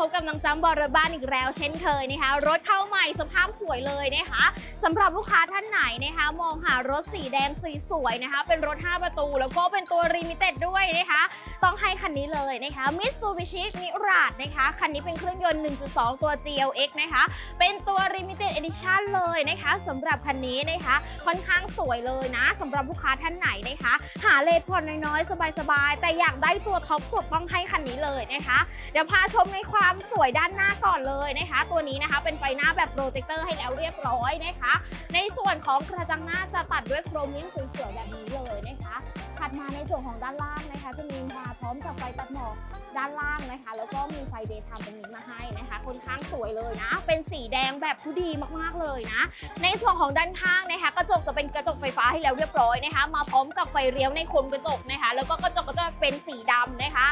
พบกับน้องจ้ำบอร์บ้านอีกแล้วเช่นเคยนะคะ รถเข้าใหม่สภาพสวยเลยนะคะสำหรับลูกค้าท่านไหนนะคะ มองหารถสีแดงสวยๆนะคะ เป็นรถ 5 ประตู แล้วก็เป็นตัวรีมิเต็ดด้วยนะคะ ต้องให้คันนี้เลยนะคะ Mitsubishi Mirage นะคะ คันนี้เป็นเครื่องยนต์ 1.2 ตัว GLX นะคะ เป็นตัว Limited Edition เลยนะคะสำหรับคันนี้นะคะ ค่อนข้างสวยเลยนะสำหรับลูกค้าท่านไหนนะคะ หาเลทผ่อนน้อยๆ สบายๆ แต่อยากได้ตัวท็อปสุดต้องให้คันนี้เลยนะคะเดี๋ยวพาชมในความสวยด้านหน้าก่อนเลยนะคะ ตัวนี้นะคะเป็นไฟหน้าแบบโปรเจคเตอร์ให้แล้วเรียบร้อยนะคะ ในส่วนของกระจังหน้าจะตัดด้วยโครเมียมสวยๆแบบนี้เลยนะคะถัดมาในส่วนของด้านล่างนะคะ จะมีมาพร้อมกับไฟตัดหมอกด้านล่างนะคะ แล้วก็มีไฟเดย์ไทม์ตรงนี้มาให้นะคะค่อนข้างสวยเลยนะ เป็นสีแดงแบบผู้ดีมากๆเลยนะ ในส่วนของด้านข้างนะคะ กระจกจะเป็นกระจกไฟฟ้าให้แล้วเรียบร้อยนะคะ มาพร้อมกับไฟเลี้ยวในคมกระจกนะคะ แล้วก็กระจกก็จะเป็นสีดำนะคะ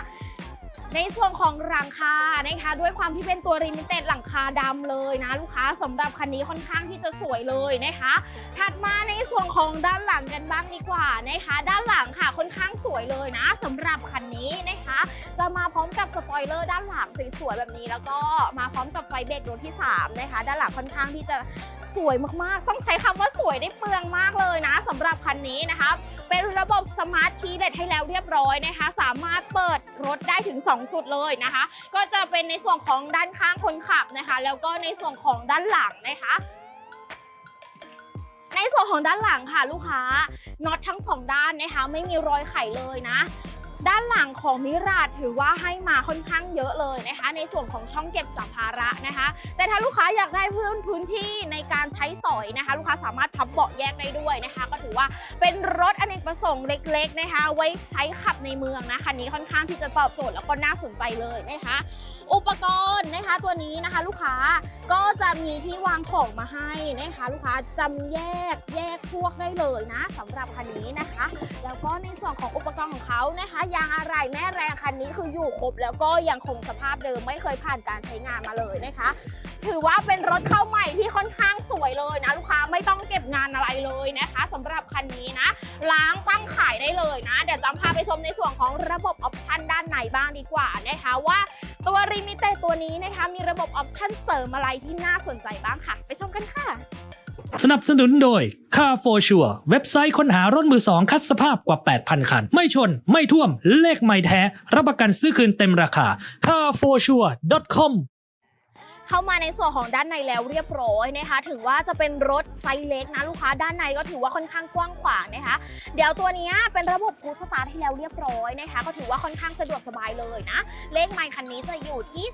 ในส่วนของหลังคานะคะ ด้วยความที่เป็นตัวริมิเต็ดหลังคาดำเลยนะ ลูกค้าสำหรับคันนี้ค่อนข้างที่จะสวยเลยนะคะ ถัดมาในส่วนของด้านหลังกันบ้างดีกว่านะคะ ด้านหลังค่ะค่อนข้างสวยเลยนะสำหรับคันนี้นะคะ จะมาพร้อมกับสปอยเลอร์ด้านหลังสวยๆแบบนี้ แล้วก็มาพร้อมกับไฟเบรกดวงที่ 3 นะคะ ด้านหลังค่อนข้างที่จะสวยมากๆ ต้องใช้คำว่าสวยได้เปลืองมากเลยนะสำหรับคันนี้นะคะ เป็นระบบสมาร์ทคีย์เลให้แล้วเรียบร้อยนะคะ สามารถเปิด รถได้ถึง 2 จุดเลยนะคะ ก็จะเป็นในส่วนของด้านข้างคนขับนะคะ แล้วก็ในส่วนของด้านหลังนะคะในส่วนของด้านหลังค่ะลูกค้าน็อตทั้งสองด้านนะคะ ไม่มีรอยไขเลยนะ ด้านหลังของมิราถือว่าให้มาค่อนข้างเยอะเลยนะคะ ในส่วนของช่องเก็บสัมภาระนะคะ แต่ถ้าลูกค้าอยากได้เพิ่มพื้นที่ในการใช้สอยนะคะ ลูกค้าสามารถพับเบาะแยกได้ด้วยนะคะ ก็ถือว่าเป็นรถอเนกประสงค์เล็ก ๆ นะคะ ไว้ใช้ขับในเมืองนะคันนี้ค่อนข้างที่จะตอบโจทย์แล้วก็น่าสนใจเลยนะคะ อุปกรณ์นะคะตัวนี้นะคะลูกค้าก็จะมีที่วางของมาให้นะคะ ลูกค้าจำแยกแยกพวกได้เลยนะสำหรับคันนี้นะคะ แล้วก็ในส่วนของอุปกรณ์ของเขานะคะยางอะไรแม่แรงคันนี้คืออยู่ครบ แล้วก็ยังคงสภาพเดิมไม่เคยผ่านการใช้งานมาเลยนะคะ ถือว่าเป็นรถเข้าใหม่ที่ค่อนข้างสวยเลยนะ ลูกค้าไม่ต้องเก็บงานอะไรเลยนะคะสำหรับคันนี้นะล้างตั้งขายได้เลยนะ เดี๋ยวจำพาไปชมในส่วนของระบบออปชั่นด้านในบ้างดีกว่านะคะว่า ตัวรีมิเตตัวนี้นะคะ มีระบบออปชันเสริมอะไรที่น่าสนใจบ้างค่ะ ไปชมกันค่ะ สนับสนุนโดย Car for Sure เว็บไซต์ค้นหารถมือสองคัดสภาพกว่า 8,000 คัน ไม่ชน ไม่ท่วม เลขไม่แท้ รับประกันซื้อคืนเต็มราคา carforsure.com เข้ามาในส่วนของด้านในแล้วเรียบร้อยนะคะถึงว่าจะเป็นรถไซส์เล็กนะลูกค้าด้านในก็ถือว่าค่อนข้างกว้างขวางนะคะ เดี๋ยวตัวนี้เป็นระบบพูสตาร์ทให้แล้วเรียบร้อยนะคะ ก็ถือว่าค่อนข้างสะดวกสบายเลยนะ เลขไมล์คันนี้จะอยู่ที่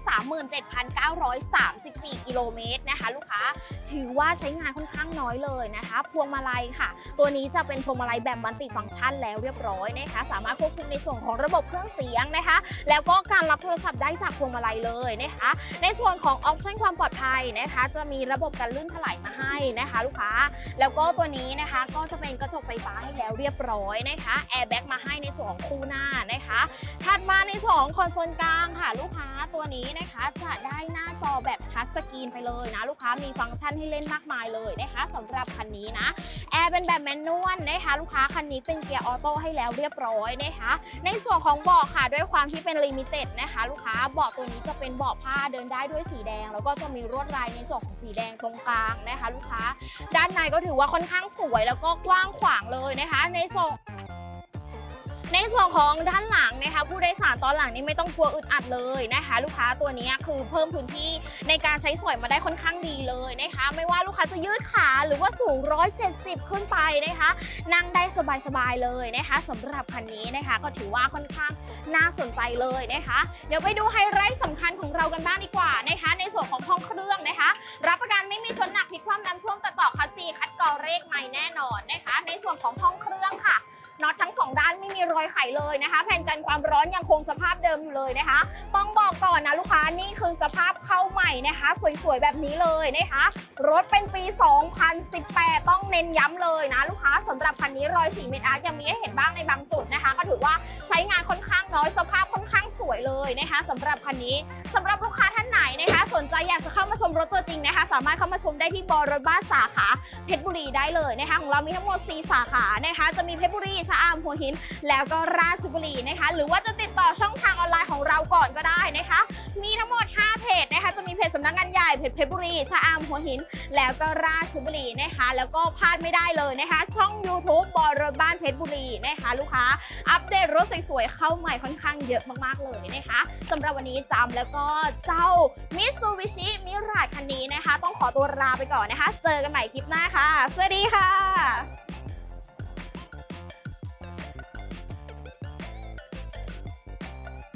37,934 กิโลเมตรนะคะ ลูกค้าถือว่าใช้งานค่อนข้างน้อยเลยนะคะ พวงมาลัยค่ะ ตัวนี้จะเป็นพวงมาลัยแบบมัลติฟังก์ชันแล้วเรียบร้อยนะคะ สามารถควบคุมในส่วนของระบบเครื่องเสียงนะคะ แล้วก็การรับโทรศัพท์ได้จากพวงมาลัยเลยนะคะ ในส่วนของออปชั่นความปลอดภัยนะคะ จะมีระบบการลื่นถลายมาให้นะคะ ลูกค้า แล้วก็ตัวนี้นะคะก็จะเป็นกระจกไฟฟ้าให้แล้วเรียบร้อยนะคะแอร์แบ็กมาให้ในส่วนของคู่หน้านะคะถัดมาในส่วนของคอนโซลกลางค่ะ ลูกค้าตัวนี้นะคะจะได้ กรีนไปเลยนะ ลูกค้ามีฟังก์ชันให้เล่นมากมายเลยนะคะสำหรับคันนี้นะแอร์เป็นแบบแมนนวลนะคะลูกค้าคันนี้เป็นเกียร์ออโต้ให้แล้วเรียบร้อยนะคะในส่วนของเบาะค่ะด้วยความที่เป็นลิมิเต็ดนะคะ ลูกค้าเบาะตัวนี้จะเป็นเบาะผ้าเดินได้ด้วยสีแดง แล้วก็จะมีลวดลายในส่วนของสีแดงตรงกลางนะคะ ลูกค้า ด้านในก็ถือว่าค่อนข้างสวยแล้วก็กว้างขวางเลยนะคะ ในส่วน ในส่วนของด้านหลังนะคะผู้โดยสารตอนหลังนี่ไม่ต้องกลัวอึดอัดเลยนะคะ ลูกค้าตัวนี้คือเพิ่มพื้นที่ในการใช้สอยมาได้ค่อนข้างดีเลยนะคะ ไม่ว่าลูกค้าจะยืดขาหรือว่าสูง 170 ขึ้นไปนะคะ นั่งได้สบายๆเลยนะคะสำหรับคันนี้นะคะ ก็ถือว่าค่อนข้างน่าสนใจเลยนะคะ เดี๋ยวไปดูไฮไลท์สำคัญของเรากันบ้างดีกว่านะคะ ในส่วนของห้องเครื่องนะคะ รับประกันไม่มีชนหนักพลิกคว่ำน้ำท่วมตัดต่อคัสซีคัดกรองเลขใหม่แน่นอนนะคะ ในส่วนของห้องเครื่องค่ะ อยไข่เลยนะคะ แผ่นกันความร้อนยังคงสภาพเดิมอยู่เลยนะคะ ต้องบอกก่อนนะลูกค้านี่คือสภาพเข้าใหม่นะคะ สวยๆแบบนี้เลยนะคะ รถเป็นปี 2018 ต้องเน้นย้ำเลยนะลูกค้าสำหรับคันนี้รอยสีเมตรอาร์ตยังมีให้เห็นบ้างในบางจุดนะคะ ก็ถือว่าใช้งานค่อนข้างน้อยสภาพค่อนข้างสวยเลยนะคะสำหรับคันนี้สำหรับลูกค้าท่านไหนนะคะ สนใจอยากจะเข้ามา มรถตัวจริงนะคะ สามารถเข้ามาชมได้ที่บอรถบ้านสาขาเพชรบุรีได้เลยนะคะของเรามีทั้งหมด 4 สาขานะคะจะมีเพชรบุรีชะอำหัวหิน แล้วก็ราชบุรีนะคะ หรือว่าจะติดต่อช่องทางออนไลน์ของเราก่อนก็ได้นะคะ มีทั้งหมด 5 เพจนะคะจะมีเพจสำนักงานใหญ่เพจเพชรบุรีชะอำหัวหิน แล้วก็ราชบุรีนะคะ แล้วก็พลาดไม่ได้เลยนะคะ ช่อง YouTube บอรถบ้านเพชรบุรีนะคะลูกค้าอัปเดตรถสวยๆเข้าใหม่ค่อนข้างเยอะมากๆเลยนะคะสำหรับวันนี้จำแล้วก็เจ้ามิตซูบิชิมิราคันนี้นะคะ ต้องขอตัวลาไปก่อนนะคะ เจอกันใหม่คลิปหน้าค่ะ สวัสดีค่ะ